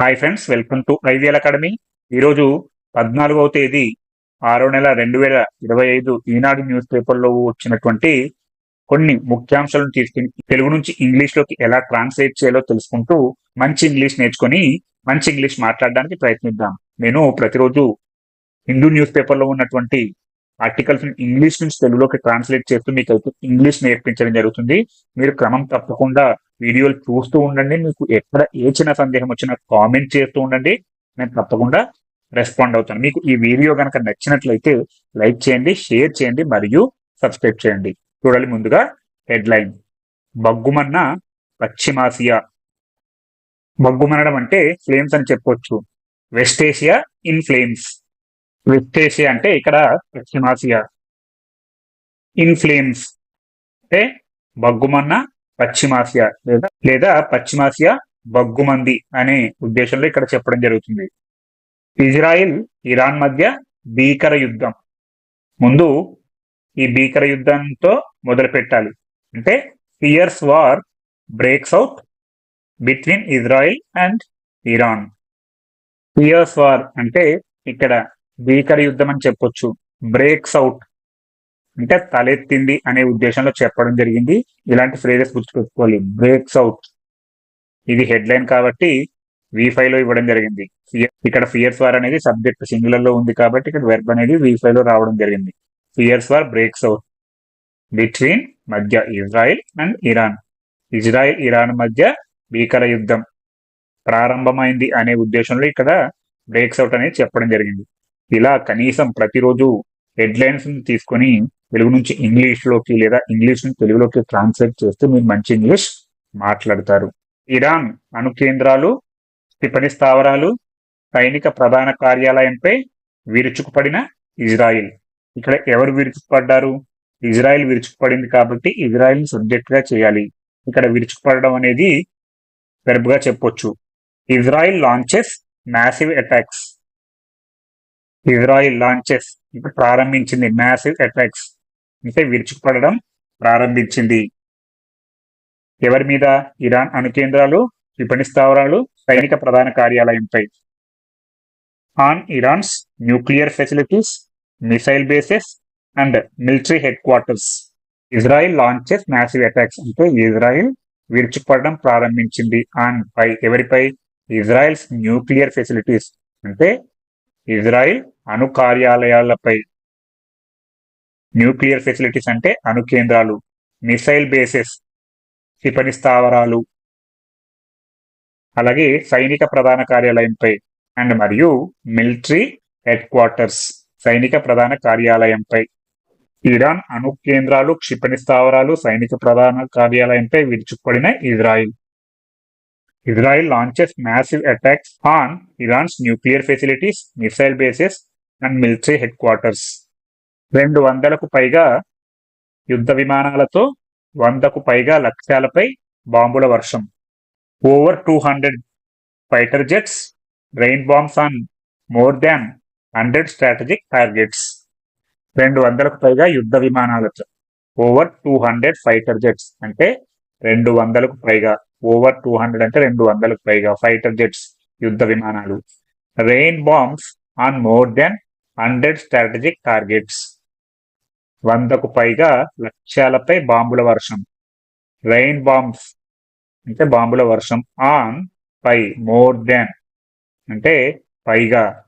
Hi friends welcome to IVL academy ఈరోజు పద్నాలుగవ తేదీ ఆరో నెల రెండు వేల ఇరవై ఐదు ఈనాడు న్యూస్ పేపర్లో వచ్చినటువంటి కొన్ని ముఖ్యాంశాలను తీసుకుని తెలుగు నుంచి ఇంగ్లీష్లోకి ఎలా ట్రాన్స్లేట్ చేయాలో తెలుసుకుంటూ మంచి ఇంగ్లీష్ నేర్చుకొని మంచి ఇంగ్లీష్ మాట్లాడడానికి ప్రయత్నిద్దాం. నేను ప్రతిరోజు హిందూ న్యూస్ పేపర్లో ఉన్నటువంటి ఆర్టికల్స్ ఇంగ్లీష్ నుంచి తెలుగులోకి ట్రాన్స్లేట్ చేస్తూ మీకు అయితే ఇంగ్లీష్ నేర్పించడం జరుగుతుంది. మీరు క్రమం తప్పకుండా వీడియోలు చూస్తూ ఉండండి. మీకు ఎక్కడ ఏ చిన్న సందేహం వచ్చినా కామెంట్ చేస్తూ ఉండండి. నేను తప్పకుండా రెస్పాండ్ అవుతాను. మీకు ఈ వీడియో కనుక నచ్చినట్లయితే లైక్ చేయండి షేర్ చేయండి మరియు సబ్స్క్రైబ్ చేయండి. చూడాలి ముందుగా హెడ్లైన్. బగ్గుమన్న పశ్చిమాసియా. బగ్గుమనడం అంటే ఫ్లేమ్స్ అని చెప్పొచ్చు. West Asia in flames West Asia అంటే ఇక్కడ పశ్చిమాసియా. ఇన్ ఫ్లేమ్స్ అంటే బగ్గుమన్న పశ్చిమాసియా లేదా లేదా పశ్చిమాసియా బగ్గుమంది అనే ఉద్దేశంలో ఇక్కడ చెప్పడం జరుగుతుంది. ఇజ్రాయిల్ ఇరాన్ మధ్య భీకర యుద్ధం. ముందు ఈ భీకర యుద్ధంతో మొదలు పెట్టాలి అంటే fierce war breaks out between Israel and Iran. Fierce war అంటే ఇక్కడ భీకర యుద్ధం అని చెప్పొచ్చు. బ్రేక్స్ అవుట్ అంటే తలెత్తింది అనే ఉద్దేశంలో చెప్పడం జరిగింది. ఇలాంటి ఫ్రేజెస్ గుర్తుపెట్టుకోవాలి. బ్రేక్స్ అవుట్ ఇది హెడ్లైన్ కాబట్టి వి లో ఇవ్వడం జరిగింది. ఇక్కడ ఫియర్స్ వార్ అనేది సబ్జెక్ట్ సింగులర్లో ఉంది కాబట్టి ఇక్కడ వెర్బ్ అనేది వి లో రావడం జరిగింది. Fierce war breaks out between మధ్య Israel and Iran Israel Iran మధ్య భీకర యుద్ధం. ప్రారంభమైంది అనే ఉద్దేశంలో ఇక్కడ బ్రేక్స్ అవుట్ అనేది చెప్పడం జరిగింది. ఇలా కనీసం ప్రతిరోజు హెడ్లైన్స్ తీసుకొని తెలుగు నుంచి ఇంగ్లీష్లోకి లేదా ఇంగ్లీష్ నుంచి తెలుగులోకి ట్రాన్స్లేట్ చేస్తే మీరు మంచి ఇంగ్లీష్ మాట్లాడతారు. ఇరాన్ అణు కేంద్రాలు క్షిపణి స్థావరాలు సైనిక ప్రధాన కార్యాలయంపై విరుచుకుపడిన ఇజ్రాయిల్. ఇక్కడ ఎవరు విరుచుకుపడ్డారు? ఇజ్రాయిల్ విరుచుకుపడింది కాబట్టి ఇజ్రాయిల్ని సబ్జెక్ట్గా చేయాలి. ఇక్కడ విరుచుకుపడడం అనేది వెర్బ్ చెప్పొచ్చు. Israel launches massive attacks Israel launches ఇప్పుడు ప్రారంభించింది మ్యాసివ్ అటాక్స్ అంటే విరుచుకుపడడం ప్రారంభించింది. ఎవరి మీద? ఇరాన్ అణు కేంద్రాలు స్థావరాలు సైనిక ప్రధాన కార్యాలయంపై. On Iran's nuclear facilities missile bases and military headquarters. Israel launches massive attacks అంటే ఇజ్రాయిల్ విరుచుకుపడడం ప్రారంభించింది. ఆన్ పై ఎవరిపై? ఇజ్రాయెల్స్ న్యూక్లియర్ ఫెసిలిటీస్ అంటే ఇజ్రాయిల్ అణు కార్యాలయాలపై. న్యూక్లియర్ ఫెసిలిటీస్ అంటే అణు కేంద్రాలు మిసైల్ బేసెస్ క్షిపణి స్థావరాలు అలాగే సైనిక ప్రధాన కార్యాలయంపై అండ్ మరియు మిలిటరీ హెడ్ క్వార్టర్స్ సైనిక ప్రధాన కార్యాలయంపై. ఇరాన్ అణు కేంద్రాలు క్షిపణి స్థావరాలు సైనిక ప్రధాన కార్యాలయంపై విరుచుకుపడిన Israel. Israel launches massive attacks on Iran's nuclear facilities missile bases and military headquarters రెండు వందలకు పైగా యుద్ధ విమానాలతో వందకు పైగా లక్ష్యాలపై బాంబుల వర్షం. Over two hundred fighter jets rain bombs on more than hundred strategic targets రెండు వందలకు పైగా యుద్ధ విమానాలతో over two hundred fighter jets అంటే రెండు వందలకు పైగా ఓవర్ టూ హండ్రెడ్ అంటే రెండు వందలకు పైగా ఫైటర్ జెట్స్ యుద్ధ విమానాలు. Rain bombs on more than hundred strategic targets వందకు పైగా లక్ష్యాలపై బాంబుల వర్షం. రెయిన్ బాంబ్స్ అంటే బాంబుల వర్షం. ఆన్ పై మోర్ దాన్ అంటే పైగా.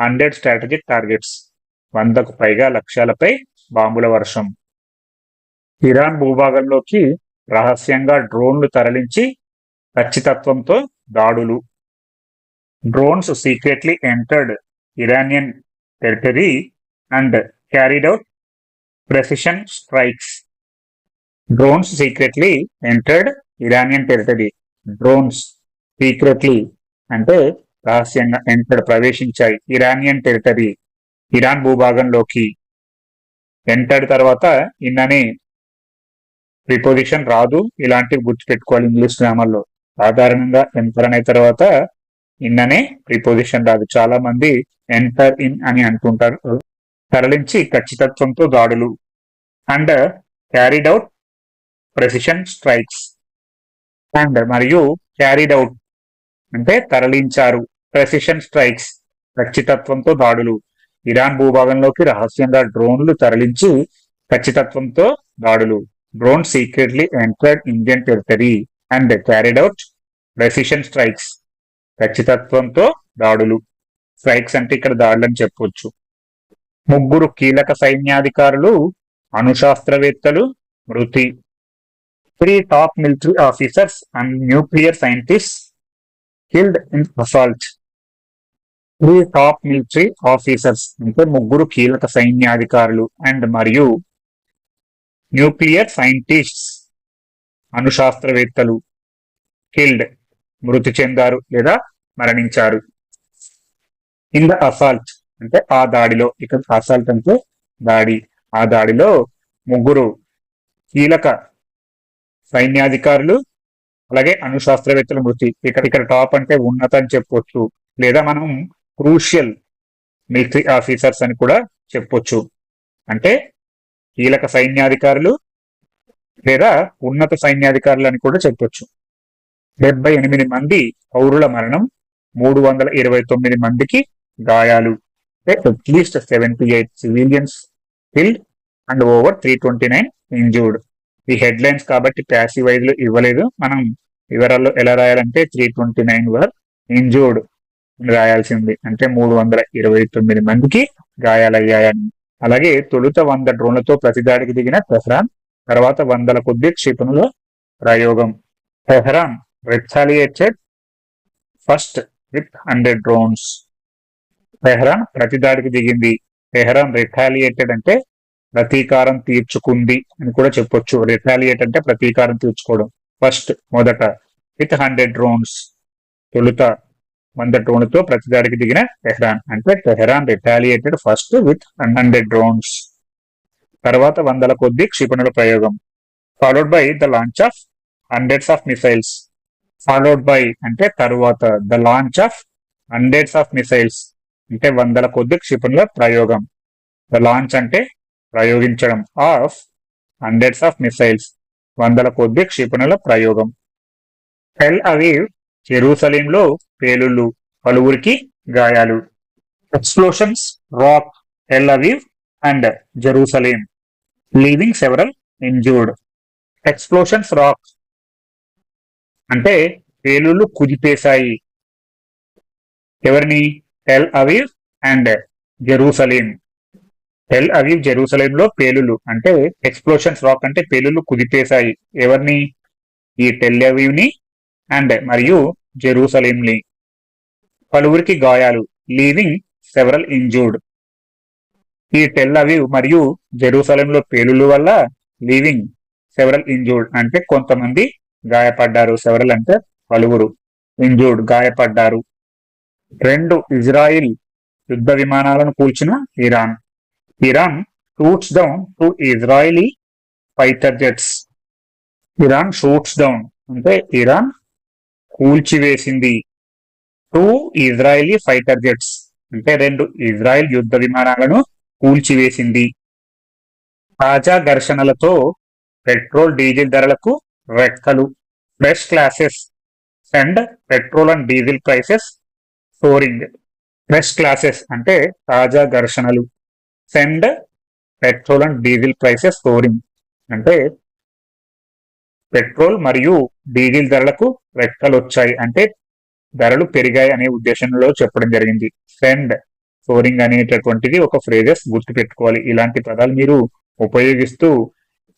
Hundred strategic targets. వందకు పైగా లక్ష్యాలపై బాంబుల వర్షం. ఇరాన్ భూభాగంలోకి రహస్యంగా డ్రోన్లు తరలించి ఖచ్చితత్వంతో దాడులు. Drones secretly entered Iranian territory and carried out precision strikes drones secretly entered Iranian territory drones secretly అంటే రహస్యంగా ఎంటర్డ్ ప్రవేశించాయి. ఇరానియన్ టెరిటరీ ఇరాన్ భూభాగంలోకి ఎంటర్డ్ తర్వాత ఇన్ననే ప్రిపోజిషన్ రాదు. ఇలాంటివి గుర్తుపెట్టుకోవాలి ఇంగ్లీష్ గ్రామర్లో. సాధారణంగా ఎంటర్ అనే తర్వాత ఇన్ననే ప్రిపోజిషన్ రాదు. చాలా మంది ఎంటర్ ఇన్ అని అంటుంటారు. తరలించి ఖచ్చితత్వంతో దాడులు. And carried out precision strikes and మరియు క్యారీడ్ అవుట్ అంటే తరలించారు. ప్రెసిషన్ స్ట్రైక్స్ ఖచ్చితత్వంతో దాడులు. ఇరాన్ భూభాగంలోకి రహస్యంగా డ్రోన్లు తరలించి ఖచ్చితత్వంతో దాడులు. Drone secretly entered Indian territory and carried out precision strikes ఖచ్చితత్వంతో దాడులు. స్ట్రైక్స్ అంటే ఇక్కడ దాడులు అని చెప్పవచ్చు ముగ్గురు కీలక సైన్యాధికారులు అణుశాస్త్రవేత్తలు మృతి. Three top military officers and nuclear scientist killed in assault three top military officers అంటే ముగ్గురు కీలక సైన్యాధికారులు అండ్ మరియు న్యూక్లియర్ సైంటిస్ట్స్ అణుశాస్త్రవేత్తలు కిల్డ్ మృతి చెందారు లేదా మరణించారు. ఇన్ ద అసాల్ట్ అంటే ఆ దాడిలో ఇక్కడ అసాల్ట్ అంటే దాడి. ఆ దాడిలో ముగ్గురు కీలక సైన్యాధికారులు అలాగే అణుశాస్త్రవేత్తల మృతి. ఇక్కడ ఇక్కడ టాప్ అంటే ఉన్నత అని చెప్పొచ్చు. లేదా మనం క్రూషియల్ మిలిటరీ ఆఫీసర్స్ అని కూడా చెప్పొచ్చు. అంటే కీలక సైన్యాధికారులు లేదా ఉన్నత సైన్యాధికారులు అని కూడా చెప్పొచ్చు. డెబ్బై ఎనిమిది మంది పౌరుల మరణం మూడు వందల ఇరవై తొమ్మిది మందికి గాయాలు. At least seventy eight civilians killed and over three twenty nine injured ఈ హెడ్ లైన్స్ కాబట్టి ప్యాసివ్ వైజ్లో ఇవ్వలేదు. మనం వివరాల్లో ఎలా రాయాలంటే three twenty nine were injured రాయాల్సింది. అంటే మూడు వందల ఇరవై తొమ్మిది మందికి గాయాలయ్యాయని. అలాగే తొలుత వంద డ్రోన్లతో ప్రతిదాడికి దిగిన తెహ్రాన్ తర్వాత వందల కొద్ది క్షిపణుల ప్రయోగం. Tehran retaliated first with hundred drones. Tehran ప్రతిదాడికి దిగింది. తెహ్రాన్ రిటాలియేటెడ్ అంటే ప్రతీకారం తీర్చుకుంది అని కూడా చెప్పొచ్చు. రిటాలియేట్ అంటే ప్రతీకారం తీర్చుకోవడం. ఫస్ట్ మొదట. విత్ హండ్రెడ్ డ్రోన్స్ తొలుత వంద డ్రోన్తో ప్రతిదాడికి దిగిన టెహ్రాన్ అంటే Tehran retaliated first with hundred drones తర్వాత వందల కొద్ది క్షిపణుల ప్రయోగం. Followed by the launch of hundreds of missiles followed by అంటే తరువాత. The launch of hundreds of missiles అంటే వందల కొద్ది క్షిపణుల ప్రయోగం. ద లాంచ్ అంటే ప్రయోగించడం. ఆఫ్ హండ్రెడ్స్ ఆఫ్ మిసైల్స్ వందల కొద్ది క్షిపణుల ప్రయోగం. టెల్ అవీవ్ జెరూసలేంలో పేలుళ్ళు. పలువురికి గాయాలు. Explosions rock Tel Aviv and Jerusalem leaving several injured explosions rock అంటే పేలుళ్ళు కుదిపేశాయి. ఎవరిని? Tel Aviv and Jerusalem Tel Aviv Jerusalem లో పేలులు. అంటే ఎక్స్ప్లోషన్స్ రాక్ అంటే పేలులు కుదిపేశాయి. ఎవరిని? ఈ టెల్ అవీవ్ని అండ్ మరియు జెరూసలేం ని పలువురికి గాయాలు. లీవింగ్ సెవరల్ ఇంజూర్డ్ ఈ టెల్ అవీవ్ మరియు జెరూసలేం లో పేలుల వల్ల లీవింగ్ సెవరల్ ఇంజూర్డ్ అంటే కొంతమంది గాయపడ్డారు. సెవరల్ అంటే పలువురు ఇంజూర్డ్ గాయపడ్డారు. రెండు ఇజ్రాయిల్ యుద్ధ విమానాలను కూల్చిన Iran. Iran shoots down two Israeli fighter jets. Iran shoots down అంటే ఇరాన్ కూల్చివేసింది టూ ఇజ్రాయిలీ ఫైటర్ జెట్స్. అంటే రెండు ఇజ్రాయిల్ యుద్ధ విమానాలను కూల్చివేసింది. తాజా ఘర్షణలతో పెట్రోల్ డీజిల్ ధరలకు రెక్కలు. Fresh clashes and petrol and diesel prices soaring fresh clashes అంటే తాజా ఘర్షణలు. Send petrol and diesel prices soaring అంటే పెట్రోల్ మరియు డీజిల్ ధరలకు రెక్కలు వచ్చాయి. అంటే ధరలు పెరిగాయి అనే ఉద్దేశంలో చెప్పడం జరిగింది. సెండ్ సోరింగ్ అనేటటువంటిది ఒక ఫ్రేజెస్ గుర్తు పెట్టుకోవాలి ఇలాంటి పదాలు మీరు ఉపయోగిస్తూ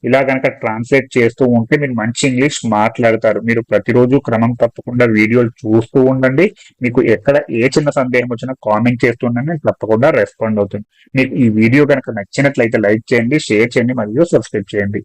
ఇలా కనుక ట్రాన్స్లేట్ చేస్తూ ఉంటే మీరు మంచి ఇంగ్లీష్ మాట్లాడతారు. మీరు ప్రతిరోజు క్రమం తప్పకుండా వీడియోలు చూస్తూ ఉండండి. మీకు ఎక్కడ ఏ చిన్న సందేహం వచ్చినా కామెంట్ చేస్తూ ఉండండి. తప్పకుండా రెస్పాండ్ అవుతుంది మీకు ఈ వీడియో కనుక నచ్చినట్లయితే లైక్ చేయండి షేర్ చేయండి మరియు సబ్స్క్రైబ్ చేయండి.